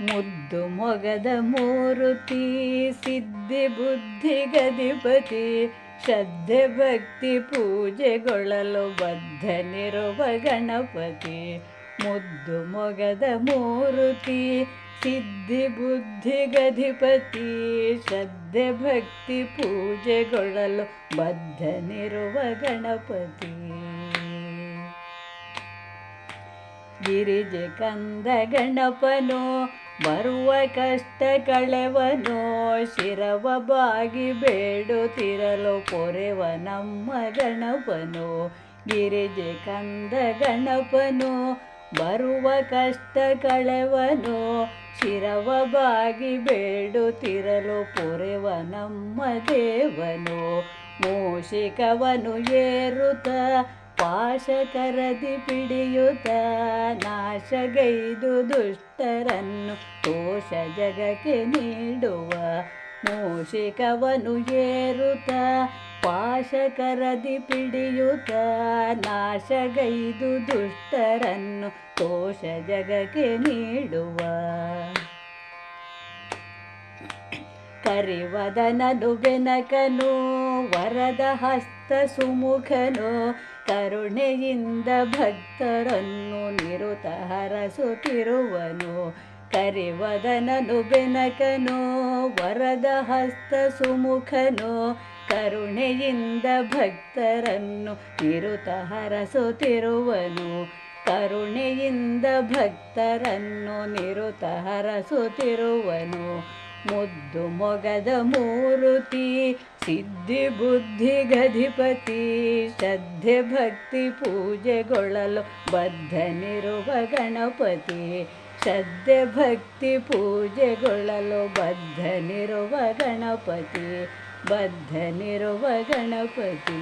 ಮುದ್ದು ಮೊಗದ ಮೂರುತಿ ಸಿದ್ಧಿ ಬುದ್ಧಿ ಗದಿಪತಿ ಶ್ರದ್ಧೆ ಭಕ್ತಿ ಪೂಜೆಗೊಳ್ಳಲು ಬದ್ಧನಿರುವ ಗಣಪತಿ. ಮುದ್ದು ಮೊಗದ ಮೂರುತಿ ಸಿದ್ಧಿ ಬುದ್ಧಿ ಗಧಿಪತಿ ಶ್ರದ್ಧೆ ಭಕ್ತಿ ಪೂಜೆಗೊಳ್ಳಲು ಬದ್ಧನಿರುವ ಗಣಪತಿ. ಗಿರಿಜೆ ಕಂದ ಗಣಪನೋ ಬರುವ ಕಷ್ಟ ಕಳೆವನು ಶಿರವ ಬಾಗಿ ಬೇಡುತ್ತಿರಲು ಪೊರೆವ ನಮ್ಮ ಗಣಪನು ಗಿರಿಜೆ ಕಂದ ಗಣಪನು ಬರುವ ಕಷ್ಟ ಕಳೆವನು ಶಿರವ ಬಾಗಿ ಬೇಡುತ್ತಿರಲು ಪೊರೆವ ನಮ್ಮ ದೇವನು ಮೂಷಿಕವನು ಏರುತ್ತ ಪಾಶಕರದಿ ಪಿಡಿಯುತ ನಾಶಗೈದು ದುಷ್ಟರನ್ನು ತೋಷ ಜಗಕ್ಕೆ ನೀಡುವ ಮೂಷಿಕವನು ಏರುತ್ತ ಪಾಶಕರದಿ ಪಿಡಿಯುತ ನಾಶಗೈದು ದುಷ್ಟರನ್ನು ಕೋಶ ಜಗಕ್ಕೆ ನೀಡುವ. ಕರಿವದನನು ಬೆನಕನು, ವರದ ಹಸ್ತ ಸುಮುಖನು ಕರುಣೆಯಿಂದ ಭಕ್ತರನ್ನು ನಿರುತ ಹರಸುತ್ತಿರುವನು. ಕರಿವದನನು ಬೆನಕನು, ವರದ ಹಸ್ತ ಸುಮುಖನು, ಕರುಣೆಯಿಂದ ಭಕ್ತರನ್ನು ನಿರುತ ಹರಸುತ್ತಿರುವನು. ಕರುಣೆಯಿಂದ ಭಕ್ತರನ್ನು ನಿರುತ ಹರಸುತ್ತಿರುವನು. ಮುದ್ದು ಮೊಗದ ಮೂರುತಿ ಸಿದ್ಧಿ ಬುದ್ಧಿ ಗಧಿಪತಿ ಶ್ರದ್ಧೆ ಭಕ್ತಿ ಪೂಜೆಗೊಳ್ಳಲು ಬದ್ಧನಿರುವ ಗಣಪತಿ ಶ್ರದ್ಧೆ ಭಕ್ತಿ ಪೂಜೆಗೊಳ್ಳಲು ಬದ್ಧನಿರುವ ಗಣಪತಿ ಬದ್ಧನಿರುವ ಗಣಪತಿ